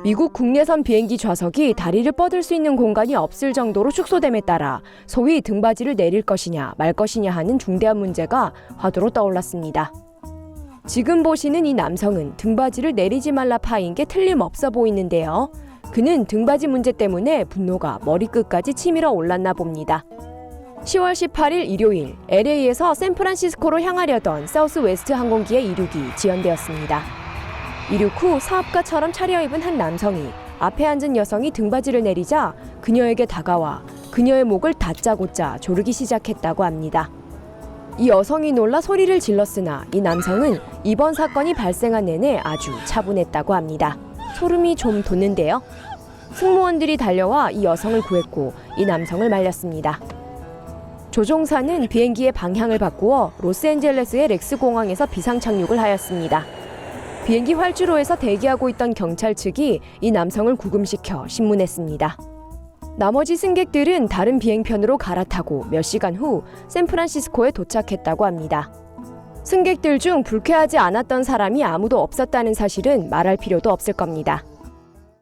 미국 국내선 비행기 좌석이 다리를 뻗을 수 있는 공간이 없을 정도로 축소됨에 따라 소위 등받이를 내릴 것이냐 말 것이냐 하는 중대한 문제가 화두로 떠올랐습니다. 지금 보시는 이 남성은 등받이를 내리지 말라 파인 게 틀림없어 보이는데요. 그는 등받이 문제 때문에 분노가 머리끝까지 치밀어 올랐나 봅니다. 10월 18일 일요일 LA에서 샌프란시스코로 향하려던 사우스웨스트 항공기의 이륙이 지연되었습니다. 이륙 후 사업가처럼 차려입은 한 남성이 앞에 앉은 여성이 등받이를 내리자 그녀에게 다가와 그녀의 목을 다짜고짜 조르기 시작했다고 합니다. 이 여성이 놀라 소리를 질렀으나 이 남성은 이번 사건이 발생한 내내 아주 차분했다고 합니다. 소름이 좀 돋는데요. 승무원들이 달려와 이 여성을 구했고 이 남성을 말렸습니다. 조종사는 비행기의 방향을 바꾸어 로스앤젤레스의 렉스 공항에서 비상 착륙을 하였습니다. 비행기 활주로에서 대기하고 있던 경찰 측이 이 남성을 구금시켜 신문했습니다. 나머지 승객들은 다른 비행편으로 갈아타고 몇 시간 후 샌프란시스코에 도착했다고 합니다. 승객들 중 불쾌하지 않았던 사람이 아무도 없었다는 사실은 말할 필요도 없을 겁니다.